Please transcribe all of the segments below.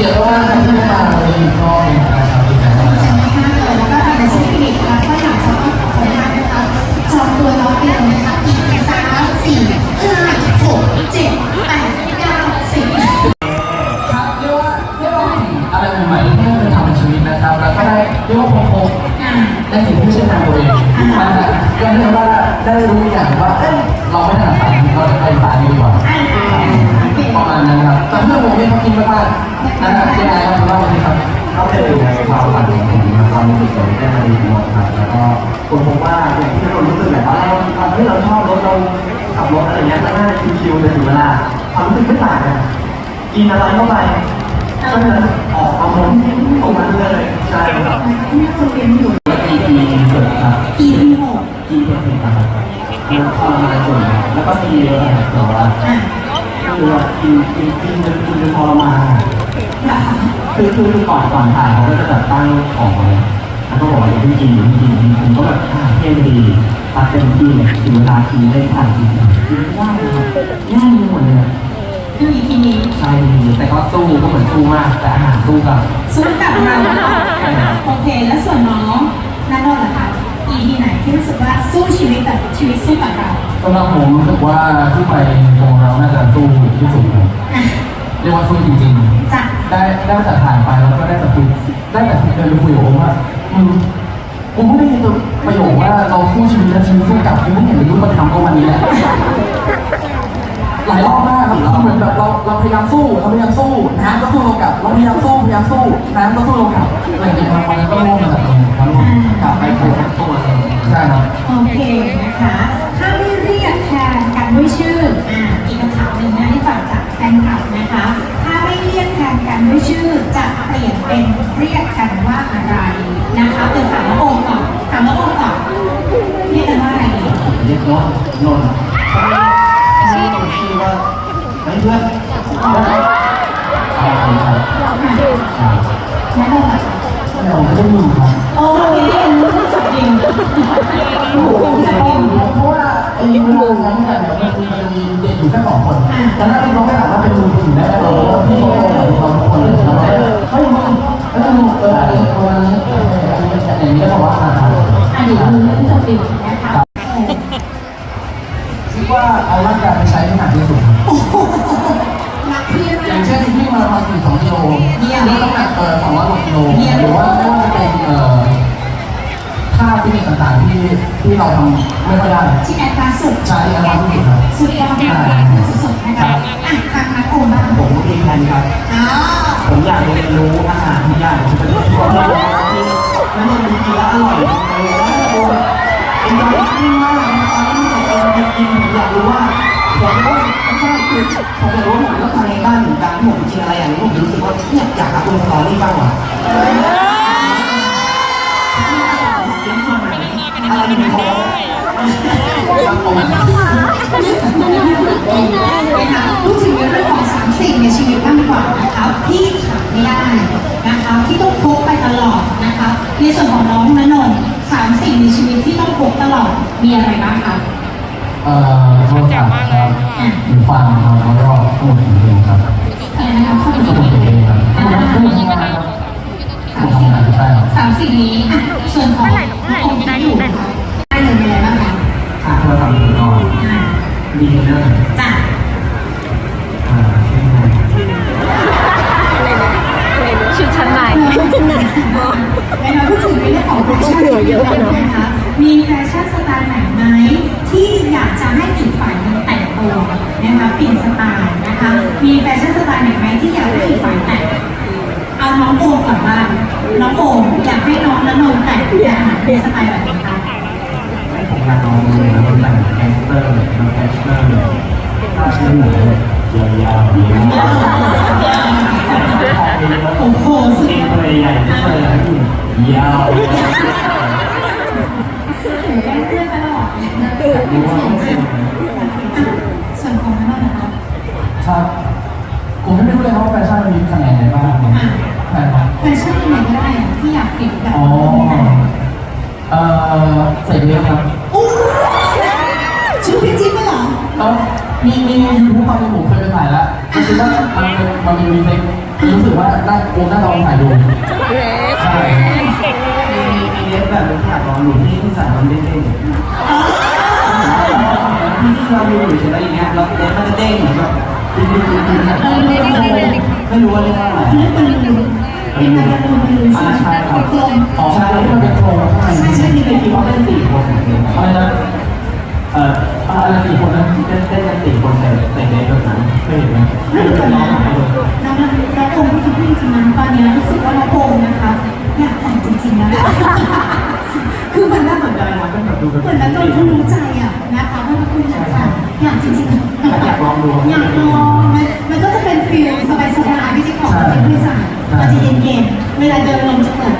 กียรติมากๆที่มาวันนี้อีกรอบหนึงนะครับดีใจมากนะคะแล้วก็ทางเดซิฟิกนะคะก็อยากจะขอบคุณนะคะจองตัวน้องเบลนะคะอีกสามสี่ห้าหกเจ็ดแปดเก้าสิบครับเรียกว่าได้ลองสิ่งอะไรใหม่ๆที่ไม่เคยทำในชีวิตนะครับแล้วก็ได้เรียกว่าพบพบอ่าในสิ่งที่ไม่ใช่ทางตัวเองนะฮะก็เรียกว่าได้รู้อย่างว่า เอ้ยเราไม่ถนัดสายนี้ เราจะไปสายนี้ดีกว่าอ่าอ่าโอเคประมาณนั้นครับแต่เพื่อนผมเนี่ยเขากินมากๆนะฮะยังไงครับคุณว่าวันนี้ครับก็เป็นในความฝันของผมนะครับความรู้สึกผมได้มาดีมอครับแล้วก็ผมพบว่าอย่างที่เรารู้สึกแบบว่าเราตอนที่เราชอบรถเราขับรถอะไรเงี้ยมันน่าจะชิวๆแต่ถึงเวลาความรู้สึกไม่ต่างกันกินอะไรเข้าไปก็จะออกมาหมดออกมาเลยใช่ครับนี่คนเรียนอยู่ปีปีเกิดครับปีที่หกปีเกิดครับ แล้วทรมานส่วนแล้วก็ปีเยอะครับแต่ว่าคือว่ากินกินกินจนกินจนทรมานคือคือก่อนก่อนถ่ายเขาก็จะแบบตั้งของไว้แล้วก็บอกว่าอย่าเพิ่งกินอย่าเพิ่งกินผมก็แบบอ่าเท่ดีตัดเต็มที่เลยถึงเวลากินเล่นถ่ายกินกินไม่ได้นะครับง่ายไปหมดเลยคืออีพีนี้ใช่แต่ก็สู้ก็เหมือนสู้มาก แต่อาหารสู้กับสู้กับเราโอเคแล้วส่วนน้องนันนนท์ล่ะคะ อีพีไหนที่รู้สึกว่าสู้ชีวิตแต่ชีวิตสู้กับเราสำหรับผมรู้สึกว่าที่ไปวงเราน่าจะสู้ที่สุดครับอะเรียกว่าสู้จริงจ้ะๆ ได้ได้แต่ถ่ายไปแล้วก็ได้แต่คุยได้แต่เดินไปคุยกับผมว่ามึงกูไม่ได้ยินตัวประโยคว่าเราสู้ชีวิตและชีวิตสู้กลับกูไม่เห็นรูปธรรมก็วันนี้แหละ หลายรอบมากครับคือเหมือนแบบเราเราพยายามสู้เราพยายามสู้น้ำก็สู้เรากลับเราพยายามสู้พยายามสู้น้ำก็สู้เรากลับอะไรอย่างเงี้ยครับมันก็ร่วมมาแบบนี้ครับกลับไปโผล่ตัวใช่ครับโอเคนะคะ อดีตรู้จักจริงนะคะคิดว่าเอาร่างกายไปใช้ให้หนักที่สุดรักพี่อมาย่ากงเช่นวิ่งมาราธอนสี่สองกิโลนี่น้ำหนักเออสองร้อยกว่ากิโลหรือว่าไม่ว่าจะเป็นเอ่อท่าที่มีต่างๆที่ที่เราทำไม่ค่อยได้ ที่แอดวานซ์สุดใช้อันนั้นที่สุดครับ สุดยอดมากสุดๆนะคะอะทางนักโอมบ้างผมมีแผนครับ อ๋อผมอยากเรียนรู้อาหารทุกอย่างที่เป็นตัวเราแล้วมันมีกินแล้วอร่อย เลยแล้วโอ้ยเป็นยอดที่มากนะครับที่ผมจะกินผมอยากรู้ว่าผมก็ใช่คือผมอยากรู้ว่าผมก็ทำในบ้านเหมือนกันที่ผมกินอะไรอย่างนี้ผมรู้สึกว่าเนี่ยอยากทำตัวสตอรี่บ้างว่ะอะไรมีพอไปถามพูดถึงเรื่องของสามสิ่งในชีวิตบ้างดีกว่านะคะที่ขาด ไม่ได้นะคะที่ต้องพกไปตลอดนะคะในส่วนของน้องณนนท์สามสิ่งในชีวิตที่ต้องพกตลอดมีอะไรบ้างคะเอ่อโทรศัพท์ครับหูฟังครับแล้วก็สมุดเขียนเพลงครับอะไรนะคะสสมุดมุดเขียนเพลงครับสมุดทำงานครับสมุดทำงานใช่ครับสามสิ่งนี้อะส่วนขององค์ที่อยู่นะคะได้เลยมีอะไรบ้างคะอะเราทำถึงก่อนอ่าดีเนอร์จ้ะ ยาวถือได้เพื่อนตลอดนะคะรู้ว่าไม่เป็นส่วนของน้องนะคะครับผมไม่รู้เลยว่าแฟชั่นมันมีคะแนนไหนบ้างแฟชั่นไหนก็ได้ที่อยากเปลี่ยนแบบอ๋อเอ่อใส่เยอะครับชื่อพี่จิ๊บไม่เหรอแล้วมีมียูทูบตอนนี้ผมเคยไปถ่ายแล้วคือว่ามันเป็นมันมีรีเฟกรู้สึกว่าน่าโอ้น่าลองถ่ายดู เกรซใช่มีมีเล็บแบบเป็นขาดรองอยู่ที่ที่ใส่มันเด้งๆที่ที่เราดูอยู่ใช่ไหมอย่างเงี้ยแล้วเล็บมันจะเด้งเหมือนแบบดึงดึงดึงดึงไม่รู้ว่าเรียกว่าอะไรนี่เป็นลูนเป็นการลูนเป็นลูนอ่าใช่ครับกลมอ๋อใช่แล้วที่มันเป็นโครงข้างในใช่ใช่ที่เป็นทีมเขาเป็นสี่คนเหมือนกันอะไรนะ เอ่ออะไรสี่คนนั้นเต้นเต้นกันสี่คนแต่แต่เล็บแบบนั้นเคยเห็นไหมไม่เป็นนะน้องหายเลยน้องน้องโอมที่จริงๆนะตอนนี้รู้สึกว่าน้องโอมนะคะอยากแต่งจริงๆนะคือมันน่าเหมือนใจนะเป็นแบบดูเป็นเหมือนนั้นโดนคุณรู้ใจอะนะคะว่าคุณอยากแต่งอยากจริงๆอยากลองดูอยากลองมันมันก็จะเป็นฟีลสบายๆที่จะของเป็นผู้ใส่มันจะเย็นๆเวลาเดินลมจะเปิด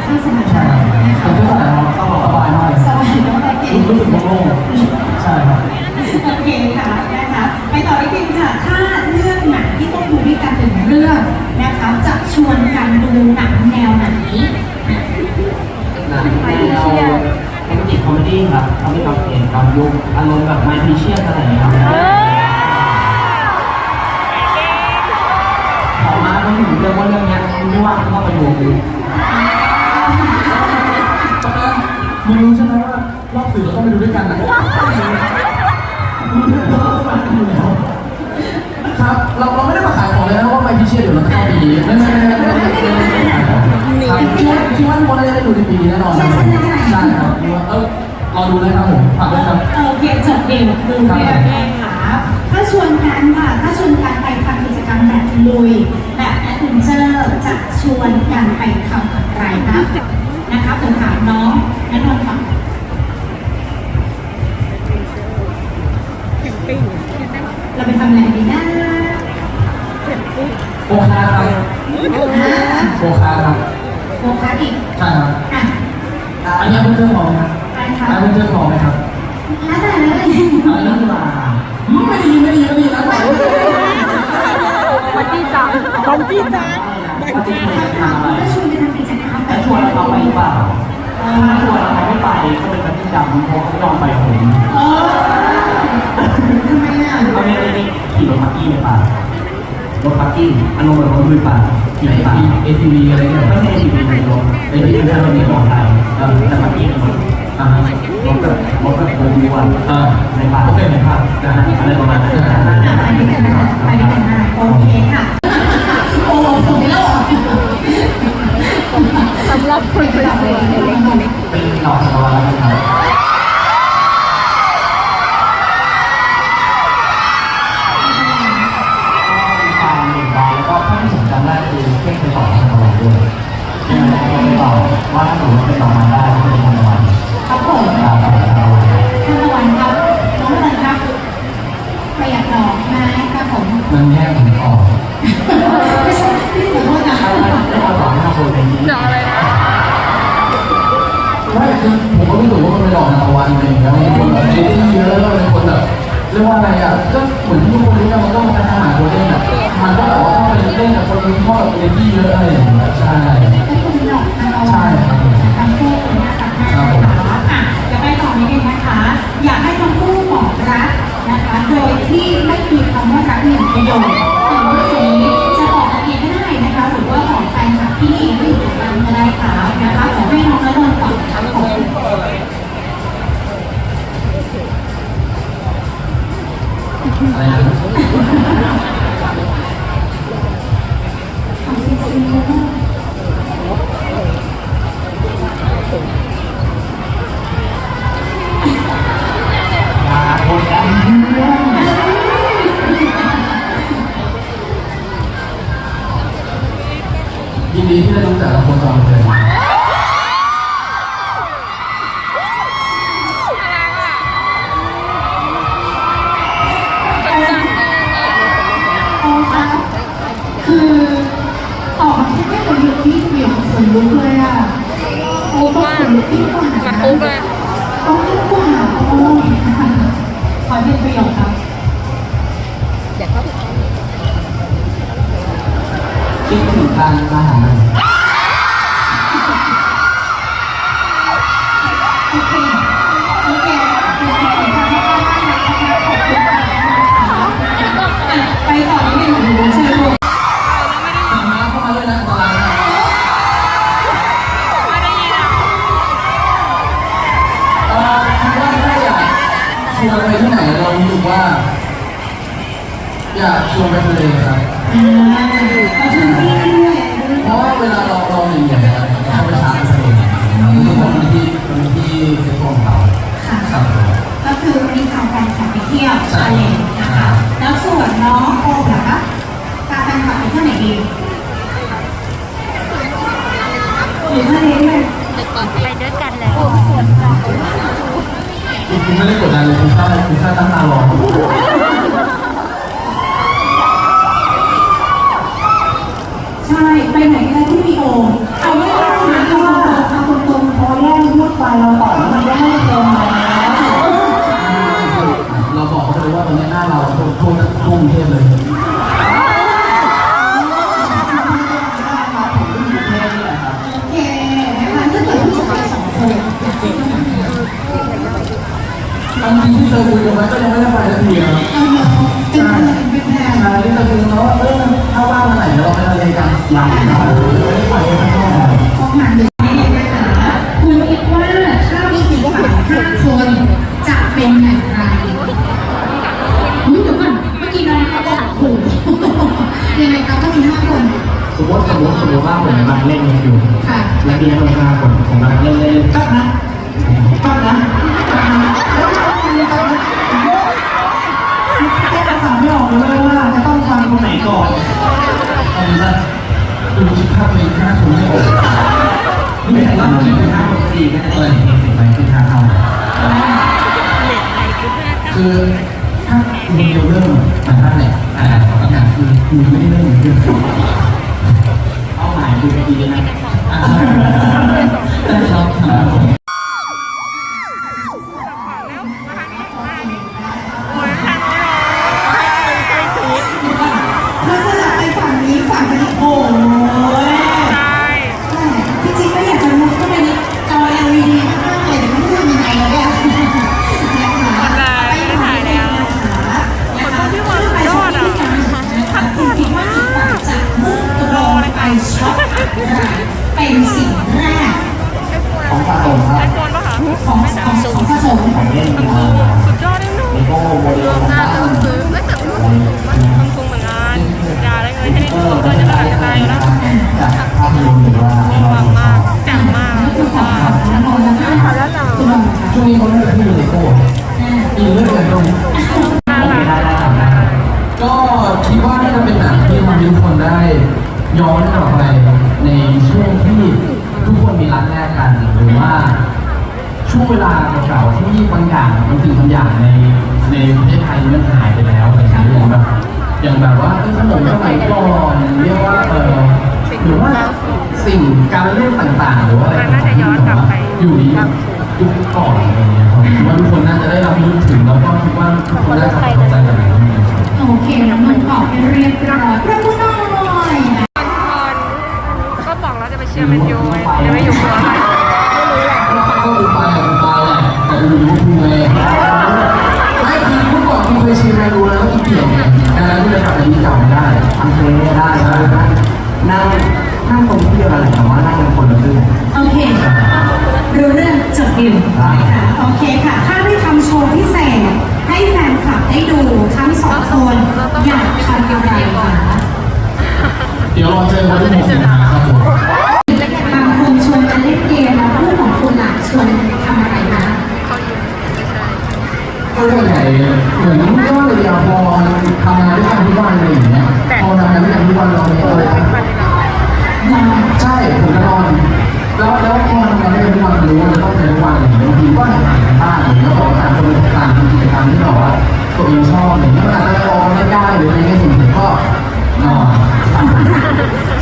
คิดว่าคิดว่าทุกคนจะได้ดูในปีนี้แน่นอนครับใช่ครับเออรอดูนะครับผมฝากด้วยครับโอเคจบเดียวดูเรื่องแรกค่ะถ้าชวนกันค่ะถ้าชวนกันไปทำกิจกรรมแบบลุยแบบแอดเวนเจอร์จะชวนกันไปทำอะไรคะนะคะผมถามน้องนันนนท์ค่ะแคมปิ้งเราไปทำอะไรดีนะแคมปิ้งโอคาครับฮะโอคาครับ โฟกัสอีกใช่ครับ อะอันนี้เป็นเรื่องของไหมครับไปค่ะอันนี้เป็นเรื่องของไหมครับแล้วแต่เลยอันนี้มาไม่ดีไม่ดีไม่ดีนะบันจี้จังบันจี้จังเขาจะเคยถามทำอะไรว่าชวนไปทำกิจกรรมแบแล้วบชวนเราไปหรือเปล่าถ้าชวนเราไม่ไปก็เป็นการที่จำเพราะเขาไม่ยอมไปกับผมเออทำไมอะเขาไม่ได้ขี่รถพักกี้ในป่า รถพักกี้อารมณ์แบบรถลุยป่าขี่ในป่าเอทีวีอะไรเนี่ยไม่ใช่ขี่ในรถในที่เป็นรถในของไทยแต่พักกี้เป็นรถอ่ารถแบบรถแบบโมบิวอะอ่าในป่าโอเคไหมครับนะฮะอะไรประมาณนั้นอะไปด้วยกันได้ไปด้วยกันได้โอเคค่ะ คือผมก็รู้สึกว่ามันเป็นดอกทานตะวันอะไรอย่างเงี้ยมันคนแบบเอทีเยอะเป็นคนแบบเรียกว่าอะไรอะก็เหมือนที่ทุกคนรู้กันมันก็มาทำหาตัวเล่นอะมันก็แบบว่าเข้าไปเล่นกับคนที่ชอบแบบเอทีเยอะอะไรอย่างเงี้ยใช่ก็คือดอกทานตะวันทำคู่คุณนะคะอะจะไปต่อนิดนึงนะคะอยากให้ทั้งคู่บอกรักนะคะ โดยที่ไม่มีคำว่ารักหนึ่งประโยคแต่ว่าทีนี้จะบอกกันเองก็ได้นะคะหรือว่าบอกแฟนคลับที่ไม่อยู่ด้วยกันก็ได้ค่ะนะคะขอให้น้องและนนท์ ป็นประโยคครับอยากเข้าไปคิดถึงการมาหาโอเคโอเคเป็นสิ่งที่ห้ข้าได้นะคะขอบคุณค่ะไปต่อนิดนึงเชิญลูกม อยากชวนไปทะเลครับ อ่า สมมติว่าผมกำลังเล่นอยู่ค่ะ และมีคนห้าคนผมกำลังเล่นเล่นก็นะก็นะแค่ถามไม่ออกเลยว่าจะต้องฟังคนไหนก่อนเอาเป็นว่าดูคิดภาพตัวเองหน้าคุณไม่ออกไม่แต่ว่าเราคิดเป็นห้าคนดีก็จะได้เห็นสิ่งไหนคือห้าเท่าคือถ้าคุณเดียวเริ่มมันท่านเนี่ยอ่าอีกอย่างคือคุณไม่ได้เริ่มเรื่องเป้าหมายคือดีเลยนะอ่าแต่เรา ช่วงนี้เขาเล่นที่เลโก้อินเรื่องกันตรงก็คิดว่าน่าจะเป็นหนังที่ทำให้ทุกคนได้ย้อนกลับไปในช่วงที่ทุกคนมีรักแรกกันหรือว่าช่วงเวลาเก่าๆที่บางอย่างบางสิ่งบางอย่างในในประเทศไทยมันหายไปแล้วอะไรอย่างเงี้ยอย่างแบบอย่างแบบว่าเออขนมสมัยก่อนเรียกว่าเออหรือว่าสิ่งการเล่นต่างๆ หรือว่าอะไรต่างๆที่แบบว่าอยู่ใน ยุคก่อนอะไรเงี้ยครับคิดว่าทุกคนน่าจะได้รับรู้ถึงแล้วก็คิดว่าทุกคนน่าจะประทับใจกันในเรื่องนี้โอเคน้ำมันออกเป็นเรียบร้อยประมือหน่อยก็บอกแล้วจะไปเชียร์แมนยูจะไม่อยู่ตัวใครก็อุปายอุปาแหละแต่อูรู้คุเลยไม่คือเมื่อก่อนคุณเคยชิมแมนยูแล้วที่เปลี่ยนดังนั้นก็เลยทำแบบนี้เก่าไม่ได้ทำเพลงได้ใช่ไหมนั่งนั่งตรงที่เดียวกันแหละแต่ว่านั่งเป็นคนละค จบอยู่นะคะโอเคค่ะ ถ้าได้ทำโชว์พิเศษ ให้แฟนคลับได้ดูทั้งสองคนอยากทำอะไรคะเดี๋ยวรอเจอวันที่หกสิงหาครับผมบางคนชวนกันเล่นเกมแล้วคู่ของคุณล่ะชวนทำอะไรคะก็ส่วนใหญ่เหมือนก็เลยพอทำงานด้วยกันทุกวันอะไรอย่างเงี้ยพอทำงานด้วยกันทุกวันเราเนี่ยเออนอนใช่ผมก็นอนแล้วแล้ว ทีก็ห่างกันบ้างอะไรอย่างเงี้ยแล้วก็ต่างคนต่างทำกิจกรรมที่แบบว่าตัวเองชอบอะไรอย่างเงี้ยมันอาจะออไม่ได้หรืออะไรเงี้ยผมก็นอน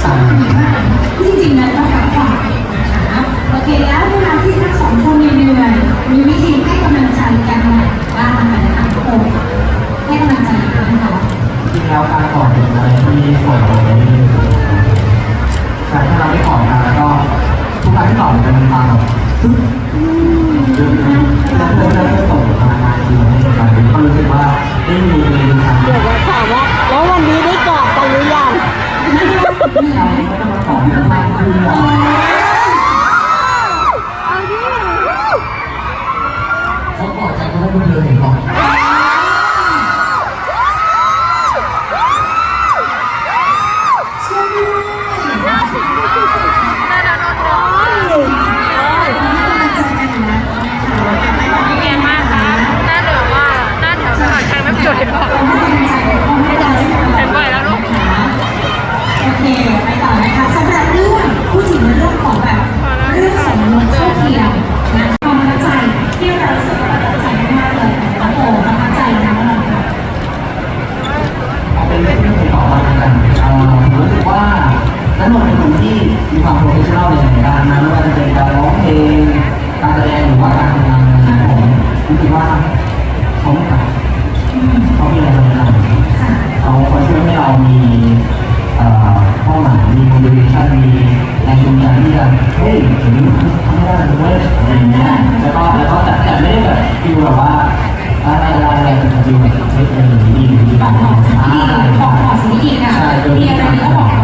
สองคนนี้ว่าจริงๆแล้วก็พักผ่อนะโอเคแล้วเวลาที่ทั้งสองคนเหนื่อยมีวิธีให้กำลังใจกันไหนบ้างนะคะทุกคนให้กำลังใจกันนะคะจริงแล้วการกอดเป็นอะไรที่ส่วน มีแรงจงใจที่จะเฮ้ยถึงทำได้เว้ยอรอย่างเงี้ยแล้วก็แล้วก็แต่แต่ไม่ได้แบบฟิลแบบว่าอะไรอะไรอะไรเป็นฟิลแบบเฮ้ยเป็นอย่างนี้ดีดีบางอย่างใช่ใช่ของของสีอีกค่ะมีอะไรก็บอกกัน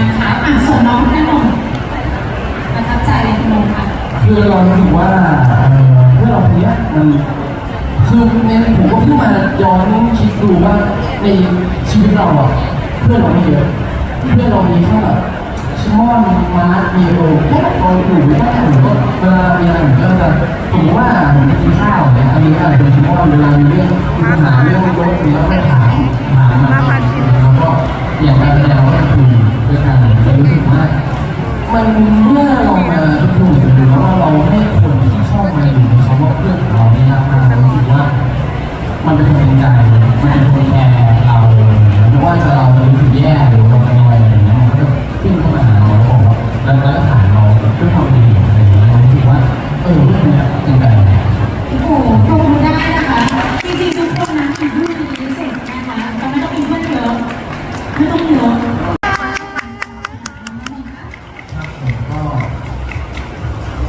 นะคะอะส่วนน้องนั่นนงประทับใจในนงค่ะคือเรารู้สึกว่าเมื่อเราเนี้ยมันคือในผมก็เพิ่งมาย้อนคิดดูว่าในชีวิตเราอะเพื่อนเราไม่เยอะเพื่อนเรามีแค่แบบ ชอบมาร์ทมีโอแค่โอถูแค่หนูเวลามีอะไรหนูก็จะสมมว่าหนูไปกินข้าวเนี่ยมีอะไรเป็นชอนเวลามีเรื่องมีปัญหาเรื่องรถเรื่องไม่ถาม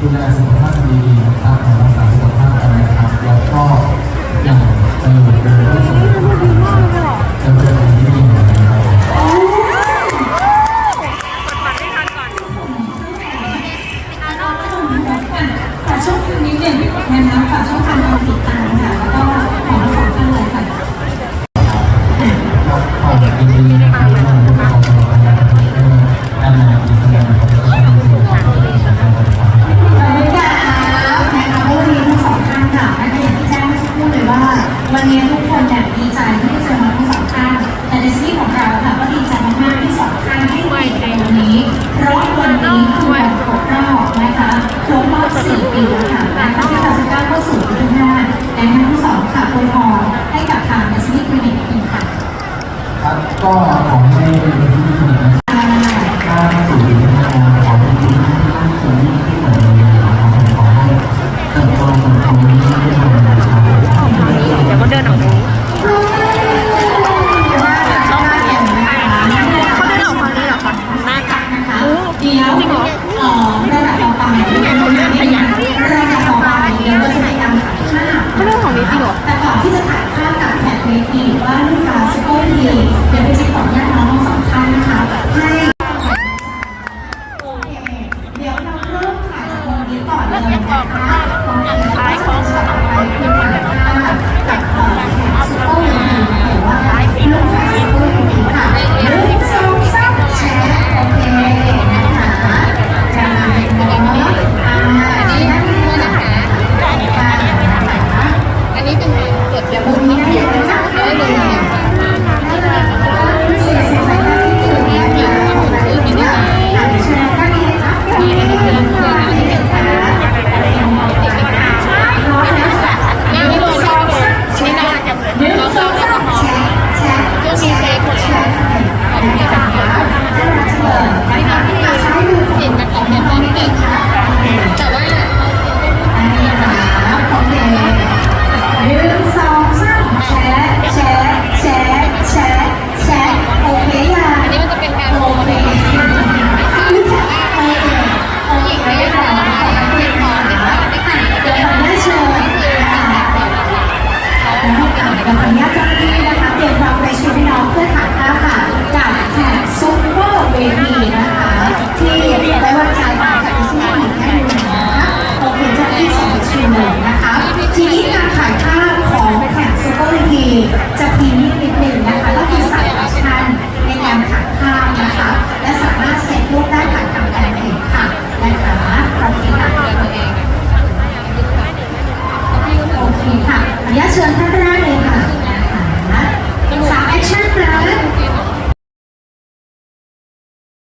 ดูแลสุขภาพดีตามรักษาสุขภาพกันนะครับแล้วก็ ก็ห Katanya